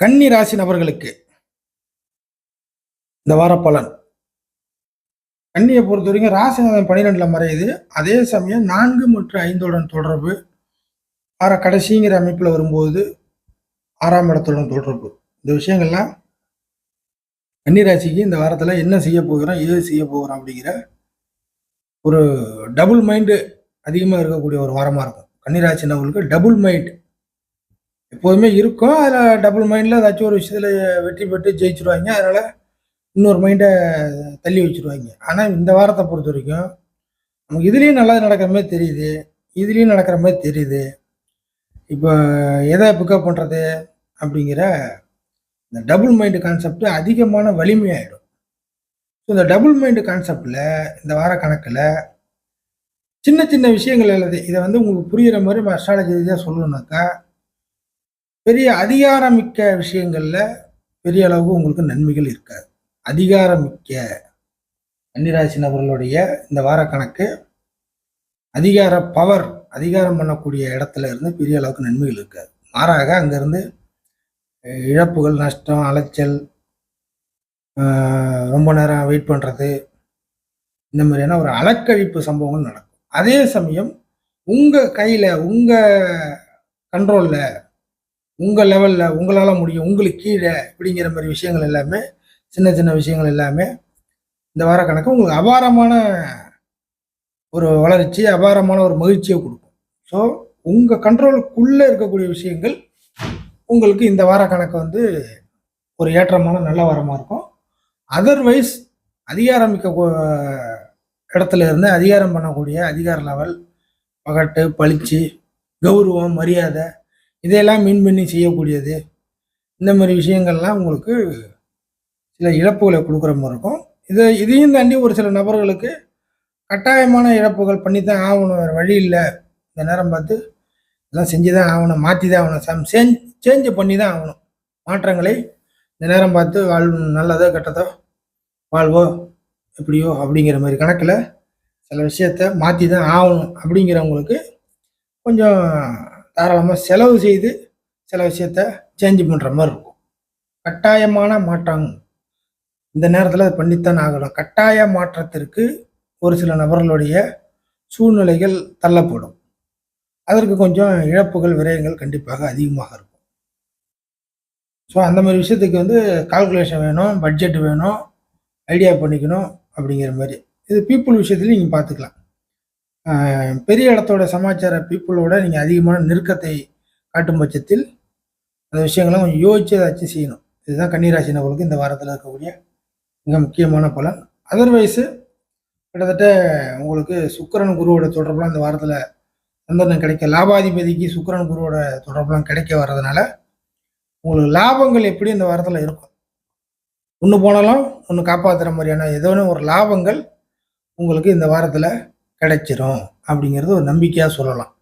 கன்னி ராசி நபர்களுக்கு இந்த வார பலன். கன்னியை பொறுத்த வரைக்கும் ராசிநாதன் பன்னிரெண்டில் மறையுது. அதே சமயம் நான்கு மற்றும் ஐந்துடன் தொடர்பு. வார கடைசிங்கிற அமைப்பில் வரும்போது ஆறாம் இடத்துடன் தொடர்பு. இந்த விஷயங்கள்லாம் கன்னிராசிக்கு இந்த வாரத்தில் என்ன செய்ய போகிறோம் ஏது செய்ய போகிறோம் அப்படிங்கிற ஒரு டபுள் மைண்டு அதிகமாக இருக்கக்கூடிய ஒரு வாரமாக இருக்கும். கன்னிராசி நபர்களுக்கு டபுள் மைண்ட் எப்போதுமே இருக்கும். அதில் டபுள் மைண்டில் ஏதாச்சும் ஒரு விஷயத்தில் வெற்றி பெற்று ஜெயிச்சிருவாங்க. அதனால் இன்னொரு மைண்டை தள்ளி வச்சுருவாங்க. ஆனால் இந்த வாரத்தை பொறுத்த வரைக்கும் நமக்கு இதுலேயும் நல்லது நடக்கிற மாதிரி தெரியுது. இதுலேயும் நடக்கிற மாதிரி தெரியுது. இப்போ எதை பிக்கப் பண்ணுறது அப்படிங்கிற இந்த டபுள் மைண்டு கான்செப்ட் அதிகமான வலிமையாயிடும். ஸோ இந்த டபுள் மைண்டு கான்செப்டில் இந்த வார கணக்கில் சின்ன சின்ன விஷயங்கள் அல்லது இதை வந்து உங்களுக்கு புரிகிற மாதிரி அஸ்ட்ராலஜி ரீதியாக சொல்லணுன்னாக்கா பெரிய அதிகாரமிக்க விஷயங்களில் பெரிய அளவுக்கு உங்களுக்கு நன்மைகள் இருக்காது. அதிகாரமிக்க கன்னிராசி நபர்களுடைய இந்த வார கணக்கு அதிகார பவர் அதிகாரம் பண்ணக்கூடிய இடத்துல இருந்து பெரிய அளவுக்கு நன்மைகள் இருக்காது. மாறாக அங்கேருந்து இழப்புகள் நஷ்டம் அலைச்சல் ரொம்ப நேரம் வெயிட் பண்ணுறது இந்த மாதிரியான ஒரு அலக்கழிப்பு சம்பவங்கள் நடக்கும். அதே சமயம் உங்கள் கையில் உங்கள் கண்ட்ரோலில் உங்கள் லெவலில் உங்களால் முடியும் உங்களுக்கு கீழே அப்படிங்கிற மாதிரி விஷயங்கள் எல்லாமே சின்ன சின்ன விஷயங்கள் எல்லாமே இந்த வார கணக்கு உங்களுக்கு அபாரமான ஒரு வளர்ச்சி அபாரமான ஒரு மகிழ்ச்சியை கொடுக்கும். ஸோ உங்கள் கண்ட்ரோலுக்குள்ளே இருக்கக்கூடிய விஷயங்கள் உங்களுக்கு இந்த வார கணக்கு வந்து ஒரு ஏற்றமான நல்ல வாரமாக இருக்கும். அதர்வைஸ் அதிகாரமிக்க இடத்துல இருந்து அதிகாரம் பண்ணக்கூடிய அதிகார லெவல் பகட்டு பளிச்சு கௌரவம் மரியாதை இதையெல்லாம் மீன் பண்ணி செய்யக்கூடியது. இந்த மாதிரி விஷயங்கள்லாம் உங்களுக்கு சில இழப்புகளை கொடுக்குற மாதிரி இருக்கும். இதை இதையும் தாண்டி ஒரு சில நபர்களுக்கு கட்டாயமான இழப்புகள் பண்ணி தான் ஆகணும். வேறு வழி இல்லை. இந்த நேரம் பார்த்து இதெல்லாம் செஞ்சு தான் ஆகணும். மாற்றி தான் ஆகணும். சம் சேஞ்ச் சேஞ்ச் பண்ணி தான் ஆகணும். மாற்றங்களை இந்த நேரம் பார்த்து வாழ் நல்லதோ கெட்டதோ வாழ்வோ எப்படியோ அப்படிங்கிற மாதிரி கணக்கில் சில விஷயத்த மாற்றி தான் ஆகணும். அப்படிங்கிறவங்களுக்கு கொஞ்சம் தாராளமாக செலவு செய்து சில விஷயத்த சேஞ்ச் பண்ணுற மாதிரி இருக்கும். கட்டாயமான மாற்றம் இந்த நேரத்தில் அது பண்ணித்தான் ஆகணும். கட்டாய மாற்றத்திற்கு ஒரு சில நபர்களுடைய சூழ்நிலைகள் தள்ளப்படும். அதற்கு கொஞ்சம் இழப்புகள் விரயங்கள் கண்டிப்பாக அதிகமாக இருக்கும். ஸோ அந்த மாதிரி விஷயத்துக்கு வந்து கால்குலேஷன் வேணும் பட்ஜெட் வேணும் ஐடியா பண்ணிக்கணும் அப்படிங்கிற மாதிரி. இது பீப்புள் விஷயத்துலையும் நீங்கள் பார்த்துக்கலாம். பெரிய இடத்தோட சமாச்சார பீப்புளோட நீங்கள் அதிகமான நெருக்கத்தை காட்டும் பட்சத்தில் அந்த விஷயங்கள்லாம் கொஞ்சம் யோசிச்சு ஏதாச்சும் செய்யணும். இதுதான் கன்னிராசி நபர்களுக்கு இந்த வாரத்தில் இருக்கக்கூடிய மிக முக்கியமான பலன். அதர்வைஸு கிட்டத்தட்ட உங்களுக்கு சுக்கரன் குருவோட தொடர்புலாம் இந்த வாரத்தில் சந்தர்ப்பம் கிடைக்க லாபாதிபதிக்கு சுக்கரன் குருவோட தொடர்புலாம் கிடைக்க வர்றதுனால உங்களுக்கு லாபங்கள் எப்படி இந்த வாரத்தில் இருக்கும்? ஒன்று போனாலும் ஒன்று காப்பாற்றுற மாதிரியான ஏதோ ஒன்று ஒரு லாபங்கள் உங்களுக்கு இந்த வாரத்தில் கிடைச்சிரும் அப்படிங்கிறது ஒரு நம்பிக்கையாக சொல்லலாம்.